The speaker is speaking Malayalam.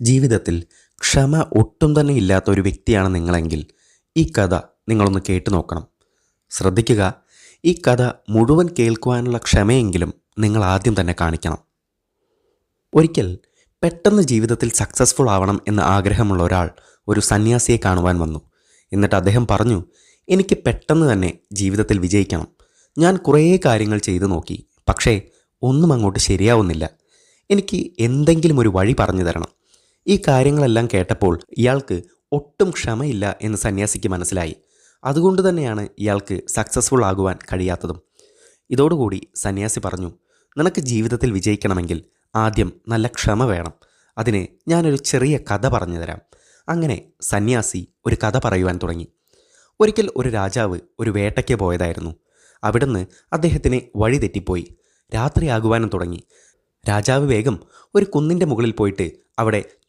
ജീവിതത്തിൽ ക്ഷമ ഒട്ടും തന്നെ ഇല്ലാത്ത ഒരു വ്യക്തിയാണ് നിങ്ങളെങ്കിൽ ഈ കഥ നിങ്ങളൊന്ന് കേട്ടു നോക്കണം. ശ്രദ്ധിക്കുക ഈ കഥ മുഴുവൻ കേൾക്കുവാനുള്ള ക്ഷമയെങ്കിലും നിങ്ങൾ ആദ്യം തന്നെ കാണിക്കണം. ഒരിക്കൽ പെട്ടെന്ന് ജീവിതത്തിൽ സക്സസ്ഫുൾ ആവണം എന്ന് ആഗ്രഹമുള്ള ഒരാൾ ഒരു സന്യാസിയെ കാണുവാൻ വന്നു. എന്നിട്ട് അദ്ദേഹം പറഞ്ഞു എനിക്ക് പെട്ടെന്ന് തന്നെ ജീവിതത്തിൽ വിജയിക്കണം. ഞാൻ കുറേ കാര്യങ്ങൾ ചെയ്തു നോക്കി. പക്ഷേ ഒന്നും അങ്ങോട്ട് ശരിയാവുന്നില്ല. എനിക്ക് എന്തെങ്കിലും ഒരു വഴി പറഞ്ഞു തരണം. ഈ കാര്യങ്ങളെല്ലാം കേട്ടപ്പോൾ ഇയാൾക്ക് ഒട്ടും ക്ഷമയില്ല എന്ന് സന്യാസിക്ക് മനസ്സിലായി. അതുകൊണ്ട് തന്നെയാണ് ഇയാൾക്ക് സക്സസ്ഫുൾ ആകുവാൻ കഴിയാത്തതും. ഇതോടുകൂടി സന്യാസി പറഞ്ഞു നിനക്ക് ജീവിതത്തിൽ വിജയിക്കണമെങ്കിൽ ആദ്യം നല്ല ക്ഷമ വേണം. അതിന് ഞാനൊരു ചെറിയ കഥ പറഞ്ഞു തരാം. അങ്ങനെ സന്യാസി ഒരു കഥ പറയുവാൻ തുടങ്ങി. ഒരിക്കൽ ഒരു രാജാവ് ഒരു വേട്ടയ്ക്ക് പോയതായിരുന്നു. അവിടുന്ന് അദ്ദേഹത്തിന് വഴി തെറ്റിപ്പോയി. രാത്രിയാകുവാനും തുടങ്ങി. രാജാവ് വേഗം ഒരു കുന്നിന്റെ മുകളിൽ പോയിട്ട് അവിടെ